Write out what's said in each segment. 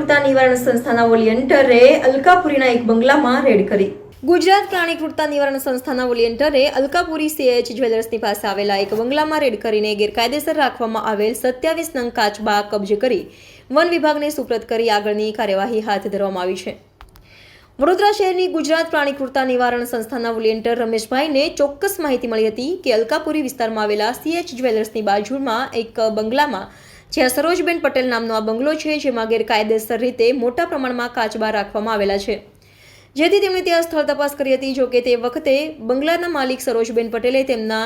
ક્રૂરતા નિવારણ સંસ્થાના વોલિયન્ટરે અલકાપુરીના એક બંગલામાં રેડ કરી. ગુજરાત પ્રાણી નિવારણ સંસ્થાના વોલિયન્ટરે અલકાપુરી સીએચ જ્વેલર્સની પાસે આવેલા એક બંગલામાં રેડ કરીને ગેરકાયદેસર રાખવામાં આવેલ સત્યાવીસ નંગ કાચબા કબજે કરી વન વિભાગને સુપ્રત કરી આગળની કાર્યવાહી હાથ ધરવામાં આવી છે. વડોદરા શહેરની ગુજરાત પ્રાણી ક્રૂરતા નિવારણ સંસ્થાના વોલિયન્ટર રમેશભાઈને ચોક્કસ માહિતી મળી હતી કે અલકાપુરી વિસ્તારમાં આવેલા સીએચ જ્વેલર્સની બાજુમાં એક બંગલામાં જ્યાં સરોજબેન પટેલ નામનો આ બંગલો છે, જેમાં ગેરકાયદેસર રીતે મોટા પ્રમાણમાં કાચબા રાખવામાં આવેલા છે. જેથી તેમણે ત્યાં સ્થળ તપાસ કરી હતી. જોકે તે વખતે બંગલાના માલિક સરોજબેન પટેલે તેમના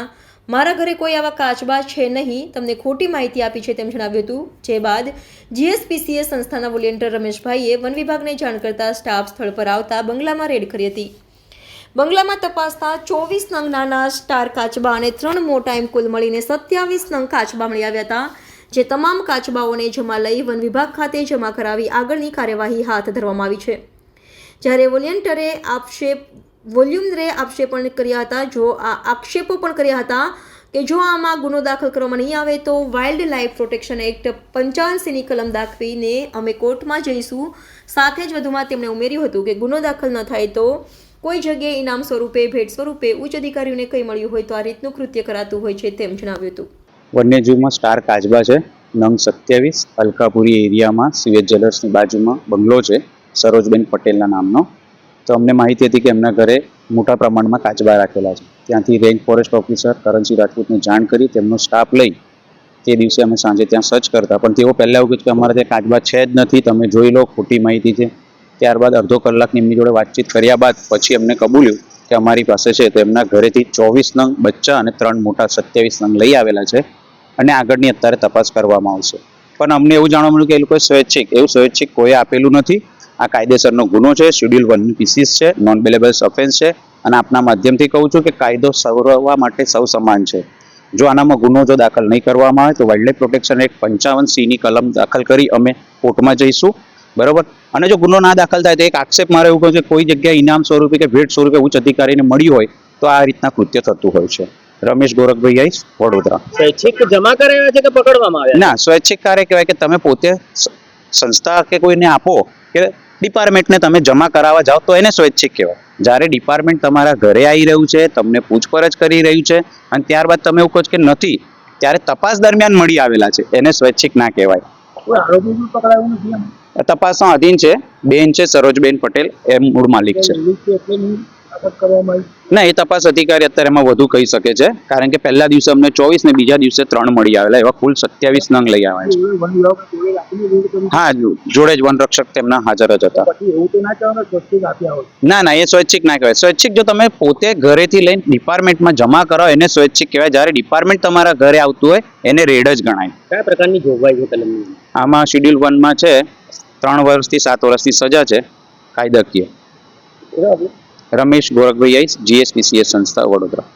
મારા ઘરે કોઈ આવા કાચબા છે નહીં તમને ખોટી માહિતી આપી છે તેમ જણાવ્યું હતું. જે બાદ જીએસપીસીએ સંસ્થાના વોલિયન્ટર રમેશભાઈએ વન વિભાગને જાણ કરતા સ્ટાફ સ્થળ પર આવતા બંગલામાં રેડ કરી હતી. બંગલામાં તપાસતા ચોવીસ નંગ નાના સ્ટાર કાચબા અને ત્રણ મોટા એમ કુલ મળીને સત્યાવીસ નંગ કાચબા મળી આવ્યા હતા. જે તમામ કાચબાઓને જમા લઈ વન વિભાગ ખાતે જમા કરાવી આગળની કાર્યવાહી હાથ ધરવામાં આવી છે. જ્યારે વોલિયન્ટરે આક્ષેપ, વોલ્યુમરે આક્ષેપણ કર્યા હતા, જો આ આક્ષેપો પણ કર્યા હતા કે જો આમાં ગુનો દાખલ કરવામાં નહીં આવે તો વાઇલ્ડ લાઇફ પ્રોટેક્શન એક્ટ પંચાવનસીની કલમ દાખવીને અમે કોર્ટમાં જઈશું. સાથે જ વધુમાં તેમણે ઉમેર્યું હતું કે ગુનો દાખલ ન થાય તો કોઈ જગ્યાએ ઇનામ સ્વરૂપે, ભેટ સ્વરૂપે ઉચ્ચ અધિકારીઓને કંઈ મળ્યું હોય તો આ રીતનું કૃત્ય કરાતું હોય છે તેમ જણાવ્યું હતું. વન્યજીવમાં સ્ટાર કાજબા છે. નંગ સત્યાવીસ, અલકાપુરી એરિયામાં, સિવેજ જ્વેલર્સની બાજુમાં બંગલો છે, સરોજબેન પટેલના નામનો. તો અમને માહિતી હતી કે એમના ઘરે મોટા પ્રમાણમાં કાચબા રાખેલા છે. ત્યાંથી રેન્જ ફોરેસ્ટ ઓફિસર કરણસિંહ રાજપૂતને જાણ કરી, તેમનો સ્ટાફ લઈ તે દિવસે અમે સાંજે ત્યાં સર્ચ કરતા. પણ તેઓ પહેલાં એવું કીધું કે અમારા ત્યાં કાચબા છે જ નથી, તમે જોઈ લો, ખોટી માહિતી છે. ત્યારબાદ અડધો કલાકની એમની જોડે વાતચીત કર્યા બાદ પછી એમને કબૂલ્યું કે અમારી પાસે છે. તો એમના ઘરેથી ચોવીસ નંગ બચ્ચા અને ત્રણ મોટા સત્યાવીસ નંગ લઈ આવેલા છે. અને આગળની અત્યારે તપાસ કરવામાં આવશે. પણ અમને એવું જાણવા મળ્યું કે એ લોકો સ્વૈચ્છિક, એવું સ્વૈચ્છિક કોઈએ આપેલું નથી. આ કાયદેસરનો ગુનો છે શેડ્યુલ વન પીસીસ છે નોન બેલેબલ્સ ઓફેન્સ છે. અને આપના માધ્યમથી કહું છું કે કાયદો સૌરવવા માટે સૌ સમાન છે. જો આનામાં ગુનો જો દાખલ નહીં કરવામાં આવે તો વાઇલ્ડલાઇફ પ્રોટેક્શન એક્ટ પંચાવન સીની કલમ દાખલ કરી અમે કોર્ટમાં જઈશું. બરોબર? અને જો ગુનો ના દાખલ થાય તો એક આક્ષેપ મારે એવું કહું છે કોઈ જગ્યાએ ઇનામ સ્વરૂપે કે ભેટ સ્વરૂપે ઉચ્ચ અધિકારીને મળ્યું હોય તો આ રીતના કૃત્ય થતું હોય છે. રમેશ ગોરખભાઈ આઈસ વડોદરા. સ્વૈચ્છિક જમા કરાવ્યા છે કે પકડવામાં આવ્યા? ના સ્વૈચ્છિક કાર્ય કહેવાય કે તમે પોતે સંસ્થા કે કોઈને આપો કે ડિપાર્ટમેન્ટને તમે જમા કરાવવા જાઓ તો એને સ્વૈચ્છિક કહેવાય. જ્યારે ડિપાર્ટમેન્ટ તમારા ઘરે આવી રહ્યું છે તમને પૂછપરછ કરી રહ્યું છે અને ત્યારબાદ તમે એવું કહો કે નથી ત્યારે તપાસ દરમિયાન મળી આવેલા છે એને સ્વૈચ્છિક ના કહેવાય. તપાસના અધીન છે બેન છે સરોજબેન પટેલ એ મૂળ માલિક છે. ના એ તપાસ અધિકારી અત્યારે એમાં વધુ કહી શકે છે. કારણ કે પહેલા દિવસે અમને ચોવીસ ને બીજા દિવસે ત્રણ મળી આવેલા એવા કુલ સત્યાવીસ નંગ લઈ આવ્યા છે. વન હા જોડે જ વનરક્ષક તેમના હાજર જ હતા. પછી એવું તો ના ના ના એ સ્વૈચ્છિક ના કહેવાય. સ્વૈચ્છિક જો તમે પોતે ઘરેથી લઈને ડિપાર્ટમેન્ટમાં જમા કરો એને સ્વૈચ્છિક કહેવાય. જ્યારે ડિપાર્ટમેન્ટ તમારા ઘરે આવતું હોય એને રેડ જ ગણાય. કયા પ્રકારની જોગવાઈ છે કલમની આમાં શેડ્યુલ વનમાં છે ત્રણ વર્ષથી સાત વર્ષની સજા છે કાયદાકીય. બરાબર. રમેશ ગોરખભાઈ આઈસ જીએસપીસીએસ સંસ્થા વડોદરા.